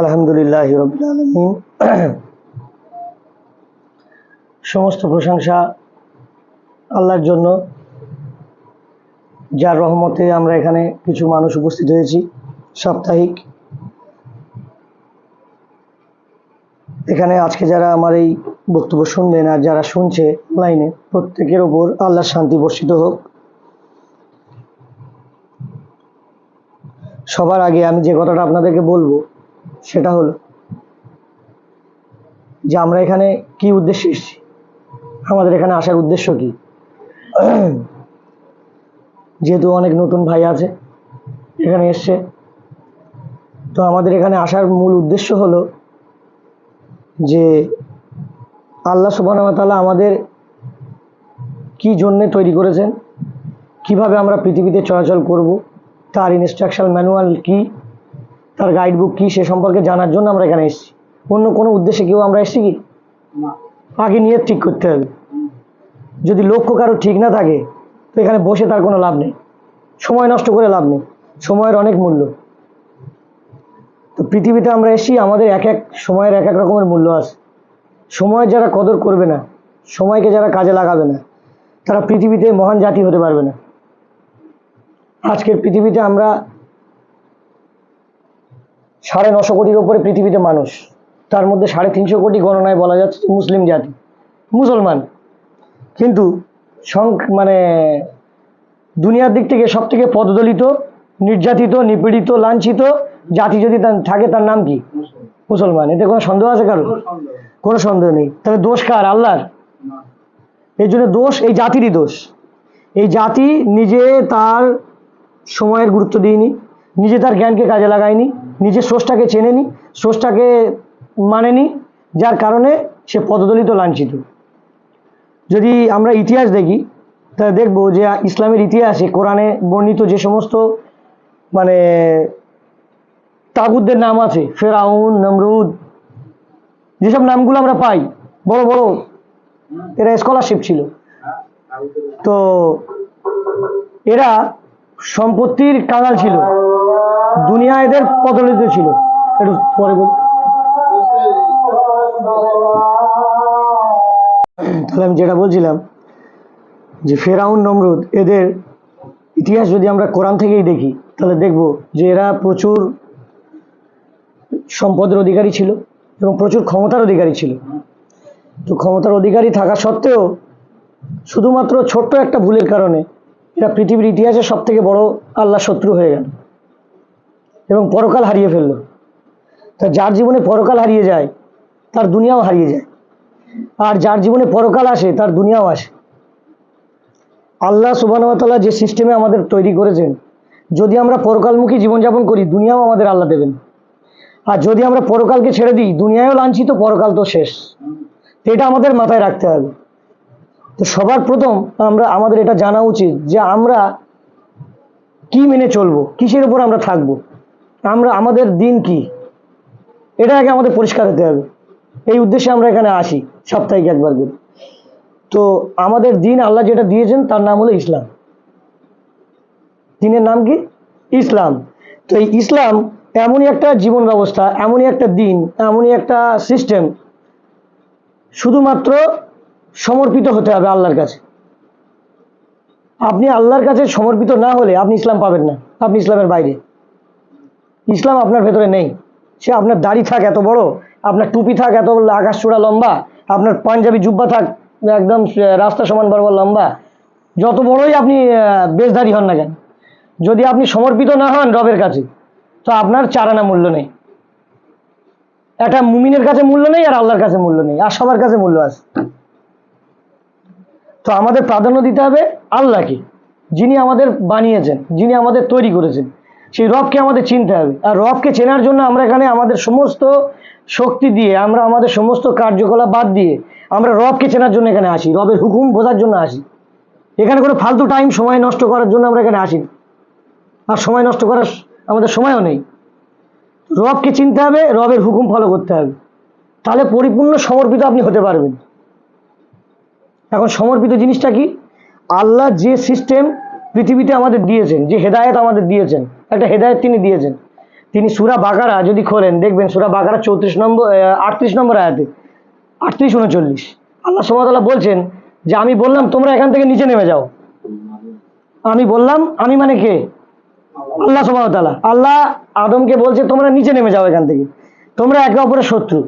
আলহামদুলিল্লাহ সমস্ত প্রশংসা আল্লাহর জন্য, যার রহমতে আমরা এখানে কিছু মানুষ উপস্থিত হয়েছি সাপ্তাহিক। এখানে আজকে যারা আমার এই বক্তব্য শুনবেন আর যারা শুনছে অনলাইনে প্রত্যেকের ওপর আল্লাহর শান্তি বর্ষিত হোক। সবার আগে আমি যে কথাটা আপনাদেরকে বলব সেটা হলো যে আমরা এখানে কি উদ্দেশ্যে এসেছি? আমাদের এখানে আসার উদ্দেশ্য কি? যেহেতু অনেক নতুন ভাই আছে এখানে এসছে। তো আমাদের এখানে আসার মূল উদ্দেশ্য হলো যে আল্লাহ সুবাহতালা আমাদের কি জন্যে তৈরি করেছেন? কীভাবে আমরা পৃথিবীতে চলাচল করব? তার ইনস্ট্রাকশন ম্যানুয়াল কি? তার গাইড বুক কী সে সম্পর্কে জানার জন্য আমরা এখানে এসেছি। অন্য কোনো উদ্দেশ্যে কেউ আমরা এসেছি কি? আগে নিয়ে ঠিক করতে হবে। যদি লক্ষ্য কারও ঠিক না থাকে তো এখানে বসে তার কোনো লাভ নেই। সময় নষ্ট করে লাভ নেই। সময়ের অনেক মূল্য। তো পৃথিবীতে আমরা এসেছি আমাদের এক এক সময়ের এক এক রকমের মূল্য আছে। সময় যারা কদর করবে না সময়কে যারা কাজে লাগাবে না তারা পৃথিবীতে মহান জাতি হতে পারবে না। আজকের পৃথিবীতে আমরা সাড়ে নশো কোটির ওপরে পৃথিবীতে মানুষ। তার মধ্যে সাড়ে তিনশো কোটি গণনায় বলা যাচ্ছে মুসলিম জাতি। মুসলমান। কিন্তু মানে দুনিয়ার দিক থেকে সব থেকে পদদলিত নির্যাতিত নিপীড়িত লাঞ্ছিত জাতি যদি তার থাকে তার নাম কি? মুসলমান। এতে কোনো সন্দেহ আছে কারও? কোনো সন্দেহ নেই। তাহলে দোষ কার? আল্লাহর? এই জন্য দোষ এই জাতিরই দোষ। এই জাতি নিজে তার সময়ের গুরুত্ব দিইনি নিজে তার জ্ঞানকে কাজে লাগায়নি। নিজে স্রষ্টাকে চেনেনি স্রষ্টাকে মানেনি, যার কারণে সে পদদলিত লাঞ্ছিত। যদি আমরা ইতিহাস দেখি, তাহলে দেখব যে ইসলামের ইতিহাসে, কোরআনে বর্ণিত যে সমস্ত মানে তাগুদদের নাম আছে, ফেরাউন, নমরুদ, যেসব নামগুলো আমরা পাই, বড় বড়, এরা স্কলারশিপ ছিল। তো, এরা সম্পত্তির কাঙাল ছিল। দুনিয়া এদের পদলিত ছিল। একটু পরে বলি। তাহলে আমি যেটা বলছিলাম, যে ফেরাউন নমরুদ এদের ইতিহাস যদি আমরা কোরআন থেকেই দেখি, তাহলে দেখব যে এরা প্রচুর সম্পদের অধিকারী ছিল এবং প্রচুর ক্ষমতার অধিকারী ছিল। তো ক্ষমতার অধিকারী থাকা সত্ত্বেও শুধুমাত্র ছোট্ট একটা ভুলের কারণে এরা পৃথিবীর ইতিহাসে সব থেকে বড় আল্লাহ শত্রু হয়ে গেল। এবং পরকাল হারিয়ে ফেলল। তা যার জীবনে পরকাল হারিয়ে যায়, তার দুনিয়াও হারিয়ে যায়। আর যার জীবনে পরকাল আসে, তার দুনিয়াও আসে। আল্লাহ সুবাহতাল্লাহ যে সিস্টেমে আমাদের তৈরি করেছেন, যদি আমরা পরকালমুখী জীবনযাপন করি, দুনিয়াও আমাদের আল্লাহ দেবেন। আর যদি আমরা পরকালকে ছেড়ে দিই, দুনিয়ায়ও লাঞ্ছিত, পরকাল তো শেষ। এটা আমাদের মাথায় রাখতে হবে। তো সবার প্রথম আমরা, আমাদের এটা জানা উচিত যে আমরা কি মেনে চলবো, কিসের উপর আমরা থাকব, আমরা, আমাদের দিন কি? এটা আগে আমাদের পরিষ্কার হতে হবে। এই উদ্দেশ্যে আমরা এখানে আসি, সাপ্তাহিক একবার করে। তো আমাদের দিন আল্লাহ যেটা দিয়েছেন, তার নাম হলো ইসলাম। দিনের নাম কি? ইসলাম। তো এই ইসলাম এমনই একটা জীবন ব্যবস্থা, এমনই একটা দিন, এমনই একটা সিস্টেম শুধুমাত্র সমর্পিত হতে হবে আল্লাহর কাছে। আপনি আল্লাহর কাছে সমর্পিত না হলে আপনি ইসলাম পাবেন না, আপনি ইসলামের বাইরে। ইসলাম আপনার ভেতরে নেই। সে আপনার দাড়ি থাক এত বড়, আপনার টুপি থাক এত আকাশ চূড়া লম্বা, আপনার পাঞ্জাবি জুব্বা থাক একদম রাস্তা সমান বরাবর লম্বা, যত বড়ই আপনি বেশধারী হন না কেন। যদি আপনি সমর্পিত না হন রবের কাছে, তো আপনার চারানা মূল্য নেই। একটা মুমিনের কাছে মূল্য নেই আর আল্লাহর কাছে মূল্য নেই, আর সবার কাছে মূল্য আছে। তো আমাদের প্রাধান্য দিতে হবে আল্লাহকে, যিনি আমাদের বানিয়েছেন, যিনি আমাদের তৈরি করেছেন। সেই রবকে আমাদের চিনতে হবে। আর রবকে চেনার জন্য আমরা এখানে আমাদের সমস্ত শক্তি দিয়ে, আমরা আমাদের সমস্ত কার্যকলাপ বাদ দিয়ে আমরা রবকে চেনার জন্য এখানে আসি, রবের হুকুম বোঝার জন্য আসি। এখানে কোনো ফালতু টাইম সময় নষ্ট করার জন্য আমরা এখানে আসি আর সময় নষ্ট করার আমাদের সময়ও নেই। রবকে চিনতে হবে, রবের হুকুম ফলো করতে হবে। তাহলে পরিপূর্ণ সমর্পিত আপনি হতে পারবেন। এখন সমর্পিত জিনিসটা কি? আল্লাহ যে সিস্টেম পৃথিবীতে আমাদের দিয়েছেন, যে হেদায়েত আমাদের দিয়েছেন, একটা হেদায়ত তিনি দিয়েছেন। তিনি সুরা বাকারা যদি খোলেন, দেখবেন সুরা বাকারা চৌত্রিশ নম্বর আটত্রিশ নম্বর আয়াতে, আটত্রিশ উনচল্লিশ, আল্লাহ সুমতাল্লাহ বলছেন যে, আমি বললাম, তোমরা এখান থেকে নিচে নেমে যাও। আমি বললাম, আমি মানে কে? আল্লাহ সুমতাল্লাহ আল্লাহ আদমকে বলছে, তোমরা নিচে নেমে যাও এখান থেকে। তোমরা একে অপরের শত্রু।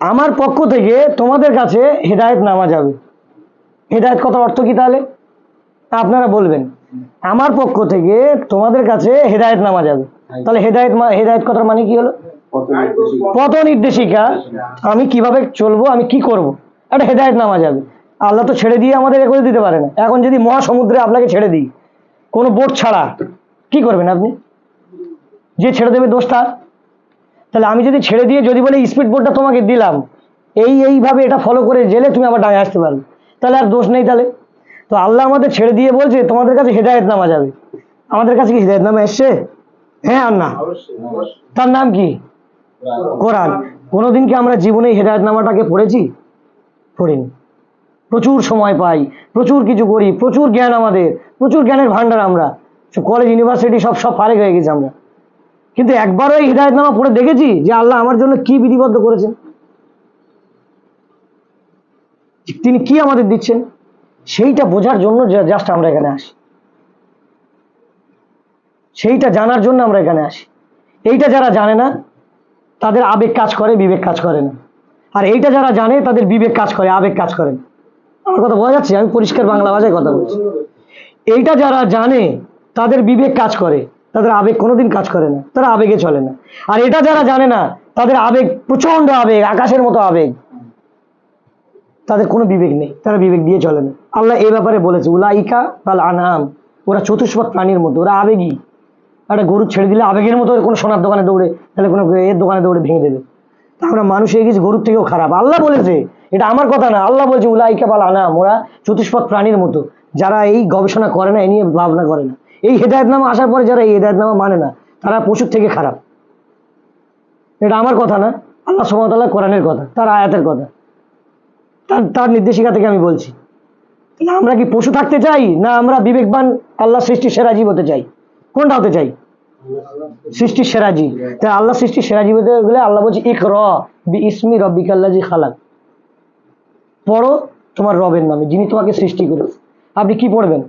আমার পক্ষ থেকে তোমাদের কাছে হেদায়েত নামা যাবে। হেদায়েত কথা অর্থ কি তাহলে? আপনারা বলবেন। আমার পক্ষ থেকে তোমাদের কাছে হেদায়েত নামা যাবে। তাহলে হেদায়েত হেদায়েত কথার মানে কি হলো? পথ নির্দেশিকা আমি কীভাবে চলবো, আমি কি করব? একটা হেদায়েত নামা যাবে। আল্লাহ তো ছেড়ে দিয়ে আমাদের এ করে দিতে পারে না। এখন যদি মহাসমুদ্রে আপনাকে ছেড়ে দিই, কোনো বোট ছাড়া কি করবেন আপনি? যে ছেড়ে দেবে দোষ তার তাহলে আমি যদি ছেড়ে দিয়ে যদি বলে স্পিড বোটটা তোমাকে দিলাম, এই এইভাবে এটা ফলো করে জেলে তুমি আবার ডাঙে আসতে পারবে। তাহলে আর দোষ নেই তাহলে। তো আল্লাহ আমাদের ছেড়ে দিয়ে বলছে, তোমাদের কাছে হেদায়েত নামা যাবে। আমাদের কাছে কি হেদায়েত নামা এসছে? হ্যাঁ আর না? তার নাম কি? কোরআন। কোনোদিন কি আমরা জীবনে এই হেদায়তনামাটাকে পড়েছি? পড়িনি। প্রচুর সময় পাই, প্রচুর কিছু করি, প্রচুর জ্ঞান আমাদের, প্রচুর জ্ঞানের ভান্ডার আমরা। কলেজ ইউনিভার্সিটি সব সব ফারেক হয়ে গেছি আমরা। কিন্তু একবারও এই হৃদায়তনামা পড়ে দেখেছি যে আল্লাহ আমার জন্য কি বিধিবদ্ধ করেছেন? তিনি কি আমাদের দিচ্ছেন? সেইটা বোঝার জন্য জাস্ট আমরা এখানে আসি। সেইটা জানার জন্য আমরা এখানে আসি। এইটা যারা জানে না, তাদের আবেগ কাজ করে, বিবেক কাজ করে না। আর এইটা যারা জানে, তাদের বিবেক কাজ করে, আবেগ কাজ করে আমার কথা বোঝা যাচ্ছে? আমি পরিষ্কার বাংলা ভাষায় কথা বলছি। এইটা যারা জানে, তাদের বিবেক কাজ করে। তাদের আবেগ কোনোদিন কাজ করে না। তারা আবেগে চলে না। আর এটা যারা জানে না, তাদের আবেগ প্রচণ্ড আবেগ, আকাশের মতো আবেগ। তাদের কোনো বিবেক নেই। তারা বিবেক দিয়ে চলে না। আল্লাহ এই ব্যাপারে বলেছে, উলাইকা তাল আনাম ওরা চতুষ্পদ প্রাণীর মতো, ওরা আবেগী। একটা গরু ছেড়ে দিলে আবেগের মতো কোনো সোনার দোকানে দৌড়ে, তাহলে কোনো এর দোকানে দৌড়ে ভেঙে দেবে। আমরা মানুষ হয়ে গেছি, গরুর থেকেও খারাপ। আল্লাহ বলেছে, এটা আমার কথা না, আল্লাহ বলছে, উলাইকা বাল আনাম ওরা চতুষ্পদ প্রাণীর মতো। যারা এই গবেষণা করে না, এ নিয়ে ভাবনা করে না। এই হেদায়তনামা আসার পরে যারা এই হেদায়তনামা মানে না, তারা পশুর থেকে খারাপ। এটা আমার কথা না, আল্লাহ সুমতাল্লাহ কোরআনের কথা, তার আয়াতের কথা। তার তার নির্দেশিকা থেকে আমি বলছি। তাহলে আমরা কি পশু থাকতে চাই, না আমরা বিবেকবান আল্লাহ সৃষ্টির সেরা জীব হতে চাই? কোনটা হতে চাই? সৃষ্টির সেরা জীব। তাই আল্লাহ সৃষ্টির সেরা জীব হতে গেলে আল্লাহ বলছে ইক র বি ইসমি রব্বিকাল্লাজি খালাক। পড়ো তোমার রবের নামে, যিনি তোমাকে সৃষ্টি করেছে। আপনি কি পড়বেন?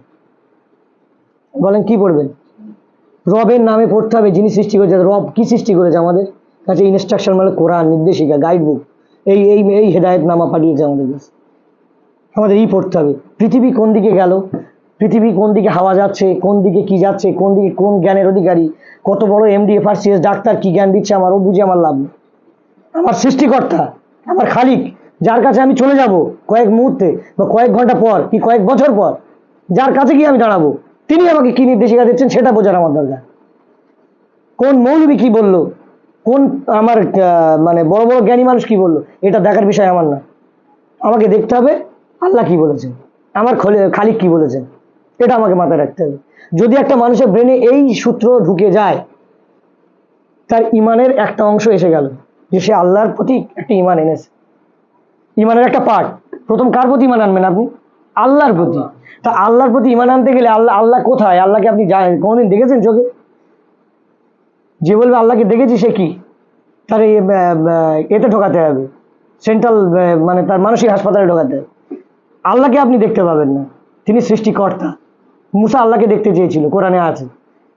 বলেন কি পড়বেন? রবের নামে পড়তে হবে, যিনি সৃষ্টি করেছে, রব কি সৃষ্টি করেছে আমাদের? কাছে ইনস্ট্রাকশন মানে কোরআন, নির্দেশিকা গাইড বুক এই এই এই হেদায়ত নামা পাঠিয়েছে আমাদের কাছে। আমাদের এই পড়তে হবে। পৃথিবী কোন দিকে গেল? পৃথিবী কোন দিকে হাওয়া যাচ্ছে? কোন দিকে কি যাচ্ছে? কোন দিকে কোন জ্ঞানের অধিকারী? কত বড় এমডি এফআরসিএস ডাক্তার কি জ্ঞান দিচ্ছে আমার? ও বুঝে আমার লাভ নেই। আমার সৃষ্টিকর্তা, আমার খালিক, যার কাছে আমি চলে যাব কয়েক মুহূর্তে বা কয়েক ঘণ্টা পর কি কয়েক বছর পর, যার কাছে গিয়ে আমি দাঁড়াবো? তিনি আমাকে কি নির্দেশিকা দিচ্ছেন সেটা বোঝার আমার দরকার। কোন মৌলবী কি বলল? কোন আমার মানে বড় বড় জ্ঞানী মানুষ কি বলল? এটা দেখার বিষয় আমার না। আমাকে দেখতে হবে আল্লাহ কি বলেছেন। আমার খলে- খালিক কি বলেছেন। এটা আমাকে মাথায় রাখতে হবে। যদি একটা মানুষের ব্রেনে এই সূত্র ঢুকে যায়, তার ইমানের একটা অংশ এসে গেল যে সে আল্লাহর প্রতি একটা ইমান এনেছে। ইমানের একটা পার্ট প্রথম কার প্রতি ইমান আনবেন আপনি? আল্লাহর প্রতি। তা আল্লাহর প্রতি ইমান আনতে গেলে আল্লাহ আল্লাহ কোথায়? আল্লাহকে আপনি জানেন। কোনোদিন দেখেছেন চোখে? যে বলবে আল্লাহকে দেখেছি সে কি? তার এই, এতে ঢোকাতে হবে। সেন্ট্রাল মানে তার মানসিক হাসপাতালে ঢোকাতে হবে। আল্লাহকে আপনি দেখতে পাবেন না। তিনি সৃষ্টিকর্তা। মুসা আল্লাহকে দেখতে চেয়েছিল কোরআনে আছে।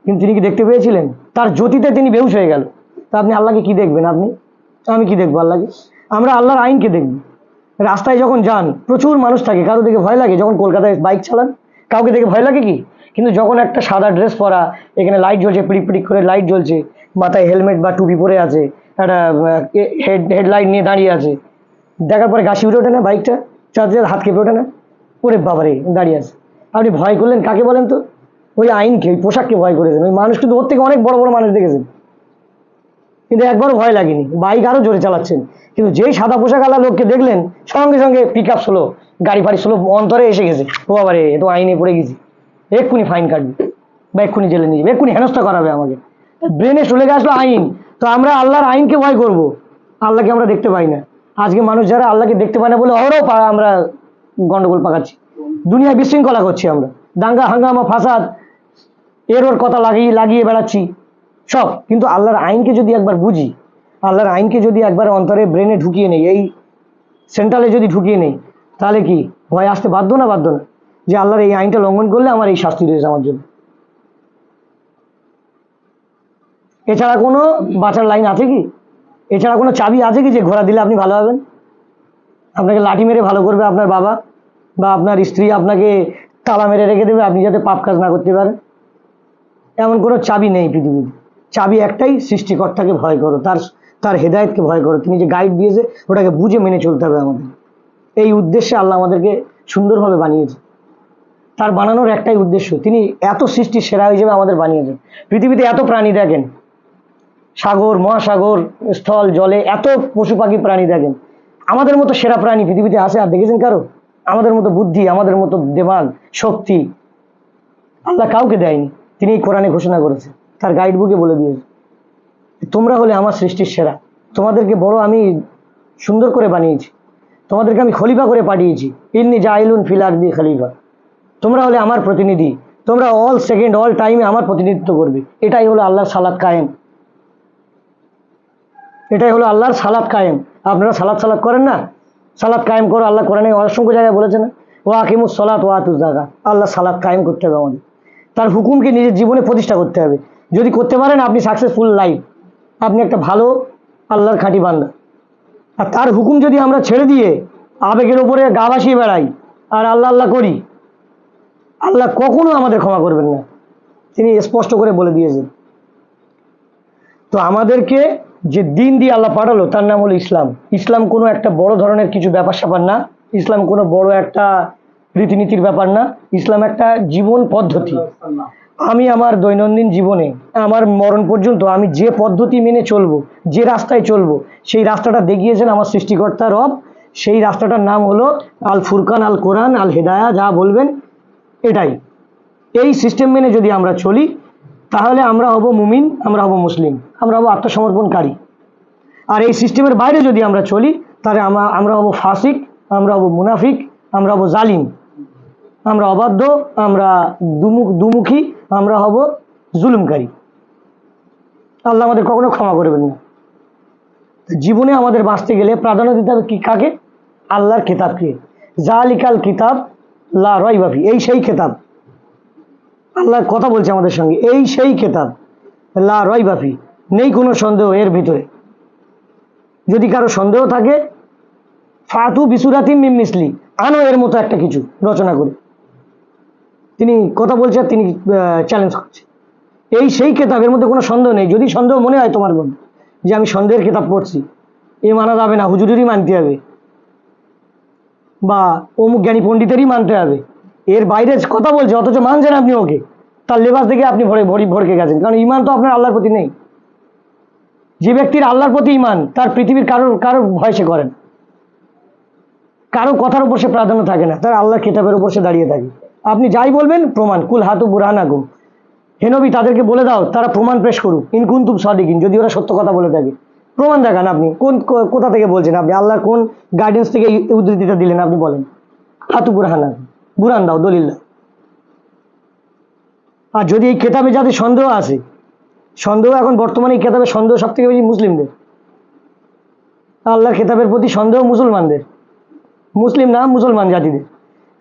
কিন্তু তিনি কি দেখতে পেয়েছিলেন? তার জ্যোতিতে তিনি বেহুশ হয়ে গেল। তা আপনি আল্লাহকে কি দেখবেন আপনি? আমি কি দেখব আল্লাহকে? আমরা আল্লাহর আইনকে দেখব। রাস্তায় যখন যান, প্রচুর মানুষ থাকে, কারও দেখে ভয় লাগে যখন কলকাতায় বাইক চালান, কাউকে দেখে ভয় লাগে কি? কিন্তু যখন একটা সাদা ড্রেস পরা, এখানে লাইট জ্বলছে, পিড়িক পিড়িক করে লাইট জ্বলছে, মাথায় হেলমেট বা টুপি পরে আছে, একটা হেড হেডলাইট নিয়ে দাঁড়িয়ে আছে, দেখার পরে গাছি উঠে ওঠে না বাইকটা চার্জে হাত কেঁপে ওঠে না? ওরে বাবারে, দাঁড়িয়ে আছে। আপনি ভয় করলেন কাকে বলেন তো? ওই আইনকে, ওই পোশাককে ভয় করেছেন। ওই মানুষ কিন্তু ওর থেকে অনেক বড় বড় মানুষ দেখেছেন। কিন্তু একবারও ভয় লাগেনি। বাইক আরও জোরে চালাচ্ছেন। কিন্তু যেই সাদা পোশাক আলা লোককে দেখলেন, সঙ্গে সঙ্গে পিক আপ স্লো গাড়ি ফাড়ি স্লো অন্তরে এসে গেছে। ও বাবারে এ তো আইনে পড়ে গেছি। এক্ষুনি ফাইন কাটবে। বা এক্ষুনি জেলে নিয়ে যাবে। এক্ষুনি হেনস্থা করাবে আমাকে। ব্রেনে চলে আসলো আইন। তো আমরা আল্লাহর আইনকে ভয় করব। আল্লাহকে আমরা দেখতে পাই না। আজকে মানুষ যারা আল্লাহকে দেখতে পায় না বলে ওরাও আমরা গন্ডগোল পাকাচ্ছি। দুনিয়ায় বিশৃঙ্খলা করছি আমরা। দাঙ্গা, হাঙ্গামা, ফাসাদ এর ওর কথা লাগিয়ে লাগিয়ে বেড়াচ্ছি। সব। কিন্তু আল্লাহর আইনকে যদি একবার বুঝি, আল্লাহর আইনকে যদি একবার অন্তরে ব্রেনে ঢুকিয়ে নেই, এই সেন্ট্রালে যদি ঢুকিয়ে নেই, তাহলে কি ভয় আসতে বাধ্য না বাধ্য না? যে আল্লাহর এই আইনটা লঙ্ঘন করলে আমার এই শাস্তি রয়েছে আমার জন্য। এছাড়া কোনো বাঁচার লাইন আছে কি? এছাড়া কোনো চাবি আছে কি যে ঘোরা দিলে আপনি ভালো হবেন? আপনাকে লাঠি মেরে ভালো করবে আপনার বাবা, বা আপনার স্ত্রী আপনাকে তালা মেরে রেখে দেবে, আপনি যাতে পাপ কাজ না করতে পারেন? এমন কোনো চাবি নেই পৃথিবীতে। চাবি একটাই সৃষ্টিকর্তাকে ভয় করো, তার তার হেদায়েতকে ভয় করো। তিনি যে গাইড দিয়েছে, ওটাকে বুঝে মেনে চলতে হবে আমাদের। এই উদ্দেশ্যে আল্লাহ আমাদেরকে সুন্দরভাবে বানিয়েছে। তার বানানোর একটাই উদ্দেশ্য, তিনি এত সৃষ্টির সেরা হিসেবে আমাদের বানিয়েছেন। পৃথিবীতে এত প্রাণী দেখেন। সাগর, মহাসাগর, স্থল, জলে এত পশু পাখি প্রাণী দেখেন। আমাদের মতো সেরা প্রাণী পৃথিবীতে আসে আর দেখেছেন কারও? আমাদের মতো বুদ্ধি, আমাদের মতো দেবান, শক্তি, আল্লাহ কাউকে দেয়নি। তিনি এই কোরআনে ঘোষণা করেছে তার গাইড বুকে বলে দিয়েছে। তোমরা হলে আমার সৃষ্টির সেরা। তোমাদেরকে বড় আমি সুন্দর করে বানিয়েছি। তোমাদেরকে আমি খলিফা করে পাঠিয়েছি। ইন্নি জাইলুন ফিলার দি খলিফা। তোমরা হলে আমার প্রতিনিধি। তোমরা অল সেকেন্ড অল টাইমে আমার প্রতিনিধিত্ব করবে। এটাই হলো আল্লাহর সালাদ কায়েম। এটাই হলো আল্লাহর সালাদ কায়েম। আপনারা সালাদ সালাদ করেন না? সালাদ কায়েম করো, আল্লাহ কোরআনে অসংখ্য জায়গায় বলেছেন না? ও আকিমুস সালাত ও আতুস জাগা আল্লাহ সালাদ কায়েম করতে হবে আমাদের। তার হুকুমকে নিজের জীবনে প্রতিষ্ঠা করতে হবে। যদি করতে পারেন, আপনি সাকসেসফুল লাইফ আপনি একটা ভালো আল্লাহর খাঁটি বান্দা। আর তার হুকুম যদি আমরা ছেড়ে দিয়ে আবেগের উপরে গা ভাসিয়ে বেড়াই, আর আল্লাহ আল্লাহ করি, আল্লাহ কখনো আমাদের ক্ষমা করবেন না। তিনি স্পষ্ট করে বলে দিয়েছেন। তো আমাদেরকে যে দিন দিয়ে আল্লাহ পাঠালো, তার নাম হলো ইসলাম। ইসলাম কোনো একটা বড় ধরনের কিছু ব্যাপার স্যাপার না। ইসলাম কোনো বড় একটা রীতিনীতির ব্যাপার না। ইসলাম একটা জীবন পদ্ধতি। আমি আমার দৈনন্দিন জীবনে, আমার মরণ পর্যন্ত আমি যে পদ্ধতি মেনে চলবো, যে রাস্তায় চলবো, সেই রাস্তাটা দেখিয়েছেন আমার সৃষ্টিকর্তা রব। সেই রাস্তাটার নাম হলো আল ফুরকান, আল কোরআন, আল হেদায়া, যা বলবেন এটাই। এই সিস্টেম মেনে যদি আমরা চলি, তাহলে আমরা হব মুমিন, আমরা হব মুসলিম, আমরা হব আত্মসমর্পণকারী। আর এই সিস্টেমের বাইরে যদি আমরা চলি, তাহলে আমরা আমরা হব ফাসিক, আমরা হব মুনাফিক, আমরা হব জালিম। আমরা অবাধ্য, আমরা দুমুখ, দুমুখী আমরা হব জুলুমকারী। আল্লাহ আমাদের কখনো ক্ষমা করবেন না। জীবনে আমাদের বাঁচতে গেলে প্রাধান্য দিতে হবে কি কাকে? আল্লাহর কেতাবকে জালিকাল কিতাব লা রয়বাফি এই সেই কেতাব আল্লাহ কথা বলছে আমাদের সঙ্গে, এই সেই কেতাব লা রয়বাফি নেই কোনো সন্দেহ এর ভিতরে। যদি কারও সন্দেহ থাকে, ফাতু বিসুরাতিম মিম মিসলি, আনো এর মতো একটা কিছু রচনা করে। তিনি কথা বলছে আর তিনি চ্যালেঞ্জ করছে। এই সেই কেতাবের মধ্যে কোনো সন্দেহ নেই। যদি সন্দেহ মনে হয় তোমার মধ্যে যে আমি সন্দেহের কেতাব পড়ছি, এ মানা যাবে না, হুজুরেরই মানতে হবে। বা অমুক জ্ঞানী পণ্ডিতেরই মানতে হবে। এর বাইরে কথা বলছে, অথচ মানছেন আপনি ওকে। তার লেবাস দেখে আপনি ভরে, ভরি, ভরকে গেছেন। কারণ ইমান তো আপনার আল্লাহর প্রতি নেই। যে ব্যক্তির আল্লাহর প্রতি ইমান, তার পৃথিবীর কারোর কারোর ভয় সে করেন কারও কথার উপর সে প্রাধান্য থাকে না। তার আল্লাহর কিতাবের উপর সে দাঁড়িয়ে থাকে। আপনি যাই বলবেন, প্রমাণ। কুল হাতু বুরহান আগুম হেনবি তাদেরকে বলে দাও, তারা প্রমাণ পেশ করুক। ইনকুন্তুব সাদিকিন, যদি ওরা সত্য কথা বলে থাকে। প্রমাণ দেখান আপনি, কোন কোথা থেকে বলছেন আপনি? আল্লাহর কোন গাইডেন্স থেকে উদ্ধৃতিটা দিলেন আপনি বলেন। হাতু বুরহান আগুম বুরহান দাও, দলিল আর যদি এই কেতাবে যাদের সন্দেহ আছে, সন্দেহ এখন বর্তমানে এই কেতাবে সন্দেহ সব থেকে বেশি মুসলিমদের। আল্লাহর কেতাবের প্রতি সন্দেহ মুসলমানদের। মুসলিম না, মুসলমান জাতিদের।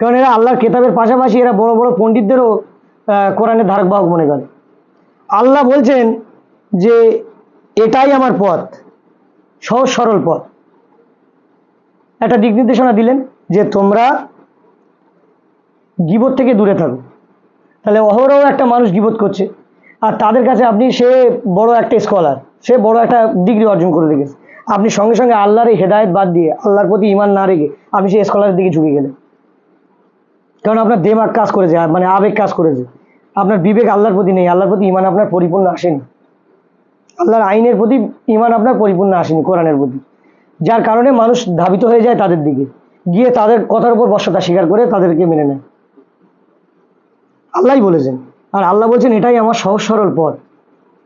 কারণ এরা আল্লাহর কেতাবের পাশাপাশি এরা বড় বড় পণ্ডিতদেরও কোরআনের ধারক বাহক মনে করে। আল্লাহ বলছেন যে এটাই আমার পথ, সহজ সরল পথ। একটা দিক নির্দেশনা দিলেন যে তোমরা গিবত থেকে দূরে থাকো। তাহলে অহরহ একটা মানুষ গিবত করছে, আর তাদের কাছে আপনি সে বড় একটা স্কলার সে বড় একটা ডিগ্রি অর্জন করে রেখেছে। আপনি সঙ্গে সঙ্গে আল্লাহর হেদায়ত বাদ দিয়ে, আল্লাহর প্রতি ইমান না রেখে আপনি সেই স্কলারের দিকে ঝুঁকে গেলেন। কারণ আপনার দেমাগ কাজ করেছে মানে আবেগ কাজ করেছে আপনার বিবেক আল্লাহর প্রতি নেই, আল্লাহর প্রতি ইমান আপনার পরিপূর্ণ আসেনি। আল্লাহর আইনের প্রতি ইমান আপনার পরিপূর্ণ আসেনি, কোরআনের প্রতি। যার কারণে মানুষ ধাবিত হয়ে যায় তাদের দিকে। গিয়ে তাদের কথার উপর বর্ষতা স্বীকার করে তাদেরকে মেনে নেয়। আল্লাহই বলেছেন। আর আল্লাহ বলছেন, এটাই আমার সহজ সরল পথ।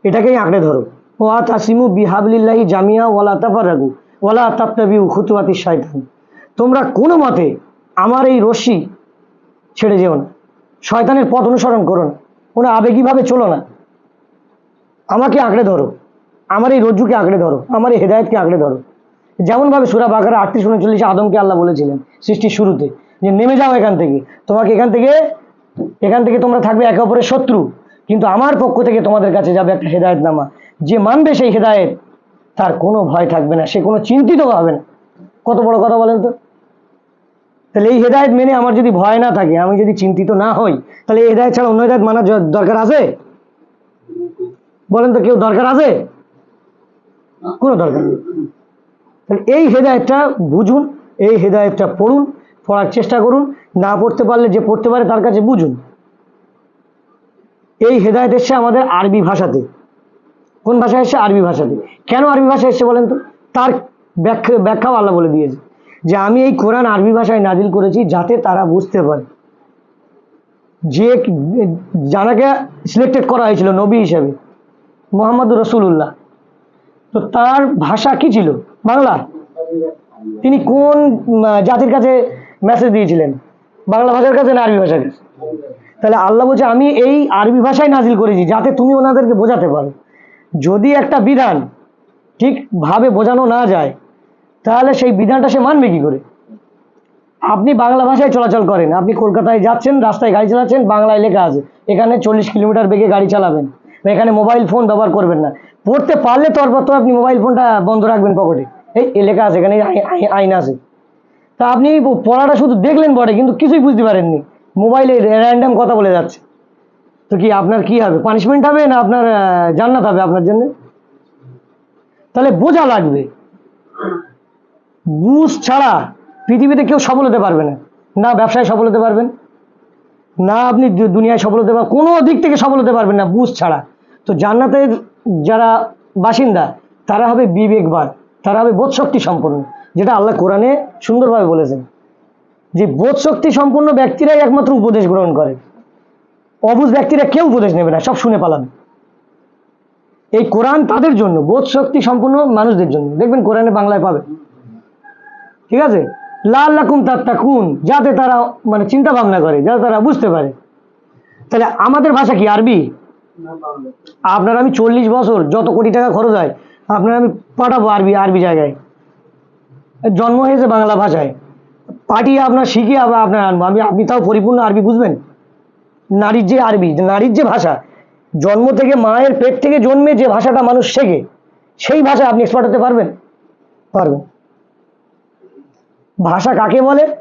এটাকেই আঁকড়ে ধরো। ওয়া তাসিমু বিহাবলিল্লাহি জামিয়া ওয়ালা তাফারাগু, ওয়ালা তাপ্তাবিউ খুতুয়াতি শয়তান তোমরা কোনো মতে আমার এই রশ্মি ছেড়ে যেও না। শয়তানের পথ অনুসরণ করো না। কোনো আবেগীভাবে চলো না। আমাকে আঁকড়ে ধরো। আমার এই রজ্জুকে আঁকড়ে ধরো। আমার এই হেদায়তকে আঁকড়ে ধরো। যেমনভাবে সুরা বাকার আটত্রিশ উনচল্লিশে আদমকে আল্লাহ বলেছিলেন সৃষ্টির শুরুতে যে, নেমে যাও এখান থেকে। তোমাকে এখান থেকে এখান থেকে তোমরা থাকবে একে অপরের শত্রু। কিন্তু আমার পক্ষ থেকে তোমাদের কাছে যাবে একটা হেদায়ত নামা যে মানবে সেই হেদায়েত, তার কোনো ভয় থাকবে না। সে কোনো চিন্তিত হবে না। কত বড় কথা বলেন তো? তাহলে এই হেদায়েত মেনে আমার যদি ভয় না থাকে, আমি যদি চিন্তিত না হই, তাহলে এই হেদায়েত ছাড়া অন্য হেদায়েত মানার দরকার আছে? বলেন তো কেউ দরকার আছে? কোনো দরকার নেই। তাহলে এই হেদায়েতটা বুঝুন, এই হেদায়েতটা পড়ুন, পড়ার চেষ্টা করুন, না পড়তে পারলে যে পড়তে পারে তার কাছে বুঝুন। এই হেদায়েত এসছে আমাদের আরবি ভাষাতে। কোন ভাষায় এসছে? আরবি ভাষাতে। কেন আরবি ভাষা এসছে বলেন তো? তার ব্যাখ্যা ব্যাখ্যাও আল্লাহ বলে দিয়েছে। যে আমি এই কোরআন আরবি ভাষায় নাজিল করেছি যাতে তারা বুঝতে পারে। যে যারাকে সিলেক্টেড করা হয়েছিল নবী হিসেবে মোহাম্মদ রসুল্লাহ তো তার ভাষা কি ছিল? বাংলা। তিনি কোন জাতির কাছে মেসেজ দিয়েছিলেন? বাংলা ভাষার কাছে না আরবি ভাষার কাছে? তাহলে আল্লাহ বলছে, আমি এই আরবি ভাষায় নাজিল করেছি যাতে তুমি ওনাদেরকে বোঝাতে পারো। যদি একটা বিধান ঠিকভাবে বোঝানো না যায় তাহলে সেই বিধানটা সে মানবে কি করে? আপনি বাংলা ভাষায় চলাচল করেন, আপনি কলকাতায় যাচ্ছেন, রাস্তায় গাড়ি চালাচ্ছেন, বাংলায় লেখা আছে। এখানে চল্লিশ কিলোমিটার বেগে গাড়ি চালাবেন, বা এখানে মোবাইল ফোন ব্যবহার করবেন না। পড়তে পারলে তো তো আপনি মোবাইল ফোনটা বন্ধ রাখবেন পকেটে। এই লেখা আছে, এখানে আই- আই- আইন আছে। তা আপনি পড়াটা শুধু দেখলেন বটে কিন্তু কিছুই বুঝতে পারেননি। মোবাইলে র্যান্ডাম কথা বলে যাচ্ছে। তো কি আপনার কি হবে? পানিশমেন্ট হবে না আপনার জান্নাত হবে আপনার জন্য? তাহলে বোঝা লাগবে। বুঝ ছাড়া পৃথিবীতে কেউ সফল হতে পারবে না। না ব্যবসায় সফল হতে পারবেন, না আপনি দুনিয়ায় সফল হতে পারবেন, কোনো দিক থেকে সফল হতে পারবেন না বুঝ ছাড়া। তো জান্নাতের যারা বাসিন্দা, তারা হবে বিবেকবান, তারা হবে বোধশক্তি সম্পন্ন, যেটা আল্লাহ কোরআনে সুন্দরভাবে বলেছেন যে বোধশক্তি সম্পন্ন ব্যক্তিরাই একমাত্র উপদেশ গ্রহণ করে। অবুঝ ব্যক্তিরা কেউ উপদেশ নেবে না, সব শুনে পালাবে। এই কোরআন তাদের জন্য বোধ শক্তি সম্পন্ন মানুষদের জন্য। দেখবেন কোরআনে বাংলায় পাবে। ঠিক আছে? লাল লাকুম তাত্তাকুন, যাতে তারা মানে চিন্তা ভাবনা করে, যাতে তারা বুঝতে পারে। তাহলে আমাদের ভাষা কি, আরবি? আপনার আমি চল্লিশ বছর যত কোটি টাকা খরচ হয়, আপনার আমি পাঠাবো আরবি আরবি জায়গায়। জন্ম হয়েছে বাংলা ভাষায়। পাঠিয়ে আপনার শিখে আবার আপনার আনব। আমি, আপনি তাও পরিপূর্ণ আরবি বুঝবেন? নারীর যে আরবি নারীর যে ভাষা, জন্ম থেকে মায়ের পেট থেকে জন্মে যে ভাষাটা মানুষ শেখে, সেই ভাষা আপনি এক্সপার্ট হতে পারবেন? পারবেন। ভাষা কাকে বলে?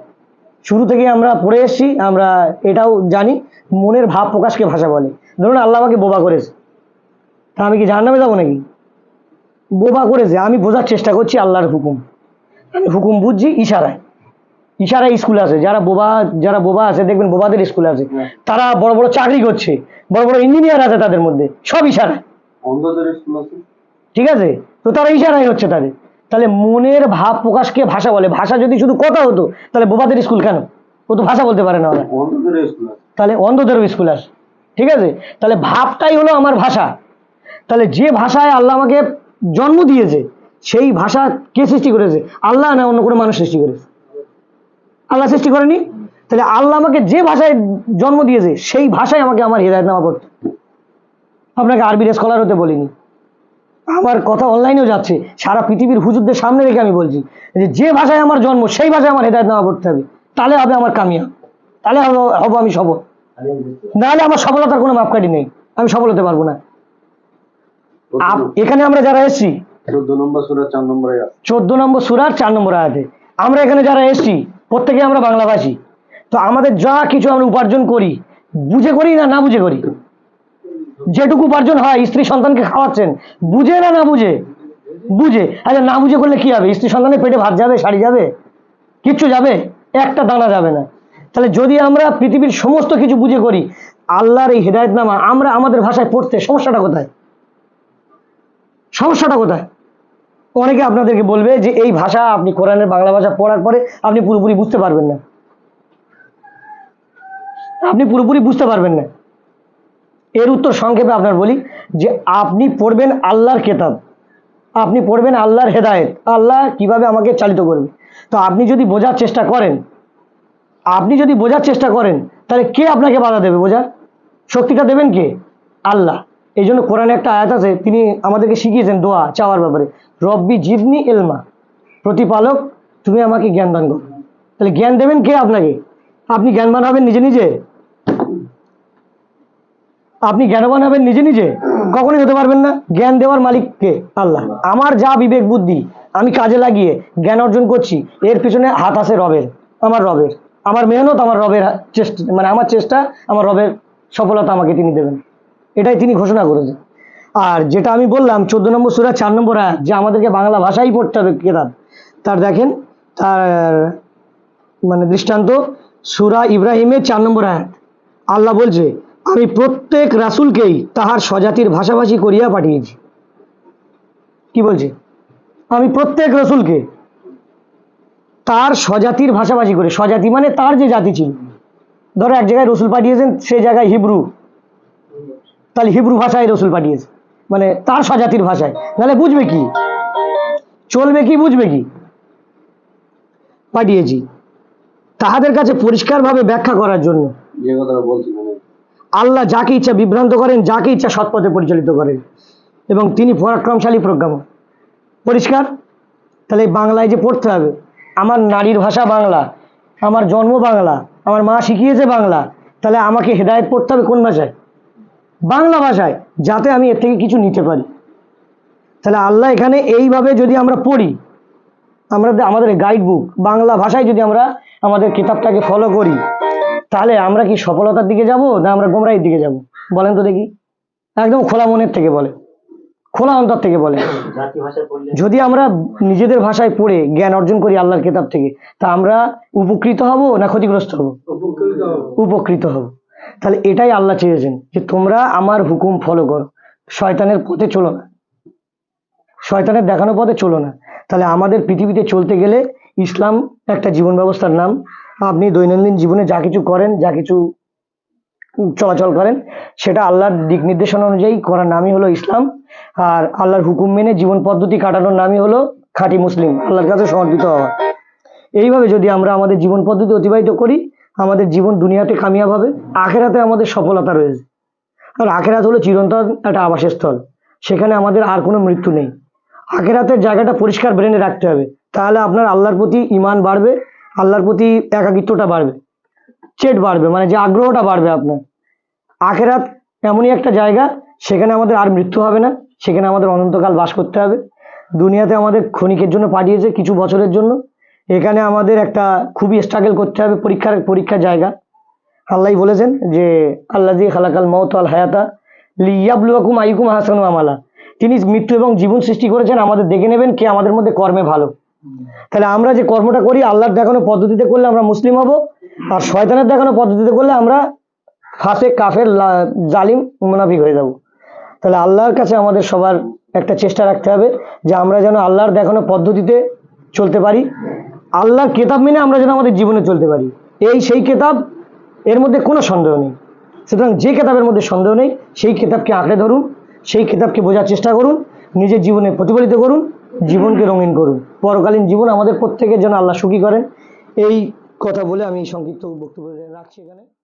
শুরু থেকে আমরা পড়ে এসেছি আমরা এটাও জানি মনের ভাব প্রকাশকে ভাষা বলে? ধরুন আল্লাহ আমাকে বোবা করেছে। তা আমি কি জাহান্নামে যাব নাকি? বোবা করেছে আমি বোঝার চেষ্টা করছি আল্লাহর হুকুম। আমি হুকুম বুঝছি ইশারায়। ইশারায় স্কুল আছে যারা বোবা যারা বোবা আছে দেখবেন বোবাদের স্কুল আছে। তারা বড় বড় চাকরি করছে বড় বড় ইঞ্জিনিয়ার আছে তাদের মধ্যে সব আছে? ঠিক আছে? তো তারা ইশারাই হচ্ছে তাদের। তাহলে মনের ভাব প্রকাশকে ভাষা বলে? ভাষা যদি শুধু কথা হতো তাহলে বোবাদের স্কুল কেন? ও তো ভাষা বলতে পারে না ওরা। অন্ধদের স্কুল আছে। তাহলে অন্ধদেরও স্কুল আসে ঠিক আছে? তাহলে ভাবটাই হলো আমার ভাষা। তাহলে যে ভাষায় আল্লাহ আমাকে জন্ম দিয়েছে সেই ভাষা কে সৃষ্টি করেছে? আল্লাহ না অন্য কোনো মানুষ সৃষ্টি করেছে? আল্লাহ সৃষ্টি করেনি? তাহলে আল্লাহ আমাকে যে ভাষায় জন্ম দিয়েছে সেই ভাষায় আমাকে আমার হৃদায়তনামা পড়তে আপনাকে আরবির স্কলার হতে বলিনি। আমার কথা অনলাইনেও যাচ্ছে। সারা পৃথিবীর হুজুরদের সামনে রেখে আমি বলছি যে যে ভাষায় আমার জন্ম সেই ভাষায় আমার হেদায়তনামা পড়তে হবে। তাহলে হবে আমার কামিয়া তাহলে হব আমি সফল নাহলে আমার সফলতার কোনো মাপকাঠি নেই। আমি সফল হতে পারব না। এখানে আমরা যারা এসেছি চোদ্দ নম্বর সুরা চার চোদ্দ নম্বর সুরার চার নম্বর আয়াতে আমরা এখানে যারা এসেছি প্রত্যেকে আমরা বাংলাভাষী। তো আমাদের যা কিছু আমরা উপার্জন করি বুঝে করি না না বুঝে করি? যেটুকু উপার্জন হয়, স্ত্রী সন্তানকে খাওয়াচ্ছেন। বুঝে না না বুঝে? বুঝে। আচ্ছা না বুঝে করলে কি হবে? স্ত্রী সন্তানের পেটে ভাত যাবে, শাড়ি যাবে? কিচ্ছু যাবে? একটা দানা যাবে না। তাহলে যদি আমরা পৃথিবীর সমস্ত কিছু বুঝে করি, আল্লাহর এই হেদায়তনামা আমরা আমাদের ভাষায় পড়তে, সমস্যাটা কোথায়? সমস্যাটা কোথায়? অনেকে আপনাদেরকে বলবে যে এই ভাষা আপনি কোরআনের বাংলা ভাষা পড়ার পরে আপনি পুরোপুরি বুঝতে পারবেন না। আপনি পুরোপুরি বুঝতে পারবেন না। এর উত্তর সংক্ষেপে আপনার বলি যে আপনি পড়বেন আল্লাহর কেতাব। আপনি পড়বেন আল্লাহর হেদায়েত। আল্লাহ কীভাবে আমাকে চালিত করবে? তো আপনি যদি বোঝার চেষ্টা করেন, আপনি যদি বোঝার চেষ্টা করেন, তাহলে কে আপনাকে বাধা দেবে বোঝার? শক্তিটা দেবেন কে? আল্লাহ। এই জন্য কোরআনে একটা আয়াত আছে, তিনি আমাদেরকে শিখিয়েছেন দোয়া, চাওয়ার ব্যাপারে। রব্বি জিদনি এলমা প্রতিপালক, তুমি আমাকে জ্ঞান দান করো। তাহলে জ্ঞান দেবেন কে আপনাকে? আপনি জ্ঞানবান হবেন নিজে নিজে? আপনি জ্ঞানবান হবেন নিজে নিজে? কখনোই হতে পারবেন না। জ্ঞান দেওয়ার মালিককে আল্লাহ। আমার যা বিবেক বুদ্ধি, আমি কাজে লাগিয়ে জ্ঞান অর্জন করছি, এর পিছনে হাত আছে রবের, আমার রবের। আমার মেহনত আমার রবের চেষ্টা মানে আমার চেষ্টা, আমার রবের সফলতা আমাকে তিনি দেবেন। এটাই তিনি ঘোষণা করেছেন। আর যেটা আমি বললাম, চোদ্দ নম্বর সুরা, চার নম্বর আয়াত, যে আমাদেরকে বাংলা ভাষাই পড়তে হবে কেতাব তার দেখেন, তার মানে দৃষ্টান্ত, সুরা ইব্রাহিমের চার নম্বর আয়াত। আল্লাহ বলছে আমি প্রত্যেক রাসূলকেই তাহার স্বজাতির ভাষাভাষী করিয়া পাঠিয়েছি। কি বলছে? আমি প্রত্যেক রসুলকে তার স্বজাতির ভাষাভাষী করে। স্বজাতি মানে তার যে জাতি ছিল। ধরো এক জায়গায় রসুল পাঠিয়েছেন, সে জায়গায় হিব্রু। তাহলে হিব্রু ভাষায় রসুল পাঠিয়েছে। মানে তার স্বজাতির ভাষায়। নাহলে বুঝবে কি? চলবে কি, বুঝবে কি? পাঠিয়েছি। তাহাদের কাছে পরিষ্কারভাবে ব্যাখ্যা করার জন্য। যে কথাটা বলছি মানে আল্লাহ যাকে ইচ্ছা বিভ্রান্ত করেন, যাকে ইচ্ছা সৎপথে পরিচালিত করেন। এবং তিনি পরাক্রমশালী প্রজ্ঞামক পরিষ্কার? তাহলে বাংলায় যে পড়তে হবে, আমার নারীর ভাষা বাংলা, আমার জন্ম বাংলা, আমার মা শিখিয়েছে বাংলা, তাহলে আমাকে হেদায়েত পড়তে হবে কোন ভাষায়? বাংলা ভাষায়, যাতে আমি এর থেকে কিছু নিতে পারি। তাহলে আল্লাহ এখানে এইভাবে যদি আমরা পড়ি, আমরা আমাদের গাইড বুক বাংলা ভাষায় যদি আমরা আমাদের কিতাবটাকে ফলো করি তাহলে আমরা কি সফলতার দিকে যাব না আমরা গোমরাহির দিকে যাব? বলেন তো দেখি। একদম খোলা মনের থেকে বলে। খোলা অন্তর থেকে বলে। যদি আমরা নিজেদের ভাষায় পড়ে জ্ঞান অর্জন করি আল্লাহর কিতাব থেকে তা আমরা উপকৃত হব না ক্ষতিগ্রস্ত হব? উপকৃত হব। তাহলে এটাই আল্লাহ চেয়েছেন যে তোমরা আমার হুকুম ফলো করো। শয়তানের পথে চলো না। শয়তানের দেখানো পথে চলো না। তাহলে আমাদের পৃথিবীতে চলতে গেলে ইসলাম একটা জীবন ব্যবস্থার নাম। আপনি দৈনন্দিন জীবনে যা কিছু করেন, যা কিছু চলাচল করেন, সেটা আল্লাহর দিক নির্দেশনা অনুযায়ী করার নামই হলো ইসলাম। আর আল্লাহর হুকুম মেনে জীবন পদ্ধতি কাটানোর নামই হলো খাঁটি মুসলিম। আল্লাহর কাছে সমর্পিত হওয়া। এইভাবে যদি আমরা আমাদের জীবন পদ্ধতি অতিবাহিত করি, আমাদের জীবন দুনিয়াতে কামিয়াব হবে, আখেরাতে আমাদের সফলতা রয়েছে। আর আখেরাত হলো চিরন্তন একটা আবাসস্থল। সেখানে আমাদের আর কোনো মৃত্যু নেই। আখেরাতের জায়গাটা পরিষ্কার ব্রেনে রাখতে হবে। তাহলে আপনার আল্লাহর প্রতি ইমান বাড়বে আল্লাহর প্রতি একাকিত্বটা বাড়বে, চেট বাড়বে মানে যে আগ্রহটা বাড়বে আপনার। আখেরাত এমনই একটা জায়গা, সেখানে আমাদের আর মৃত্যু হবে না, সেখানে আমাদের অনন্তকাল বাস করতে হবে। দুনিয়াতে আমাদের ক্ষণিকের জন্য পাঠিয়েছে কিছু বছরের জন্য। এখানে আমাদের একটা খুবই স্ট্রাগল করতে হবে, পরীক্ষার পরীক্ষার জায়গা। আল্লাহ বলেছেন যে আল্লাহ জি খালাকাল মৌত আল হায়াতা লিয়াবলুয়াকুম আইকুম হাসানু আমালা। তিনি মৃত্যু এবং জীবন সৃষ্টি করেছেন, আমাদের দেখে নেবেন কে আমাদের মধ্যে কর্মে ভালো। তাহলে আমরা যে কর্মটা করি, আল্লাহর দেখানো পদ্ধতিতে করলে আমরা মুসলিম হব, আর শয়তানের দেখানো পদ্ধতিতে করলে আমরা ফাঁসে কাফের জালিম, মুনাফিক হয়ে যাব। তাহলে আল্লাহর কাছে আমাদের সবার একটা চেষ্টা রাখতে হবে যে আমরা যেন আল্লাহর দেখানো পদ্ধতিতে চলতে পারি, আল্লাহর কেতাব মেনে আমরা যেন আমাদের জীবনে চলতে পারি। এই সেই কেতাব, এর মধ্যে কোনো সন্দেহ নেই। সুতরাং যে কেতাবের মধ্যে সন্দেহ নেই, সেই কেতাবকে আঁকড়ে ধরুন, সেই কেতাবকে বোঝার চেষ্টা করুন নিজের জীবনে প্রতিফলিত করুন, জীবনকে রঙিন করুন। পরকালীন জীবন আমাদের প্রত্যেকের যেন আল্লাহ সুখী করেন। এই কথা বলে আমি সংক্ষিপ্ত বক্তব্য রাখছি এখানে।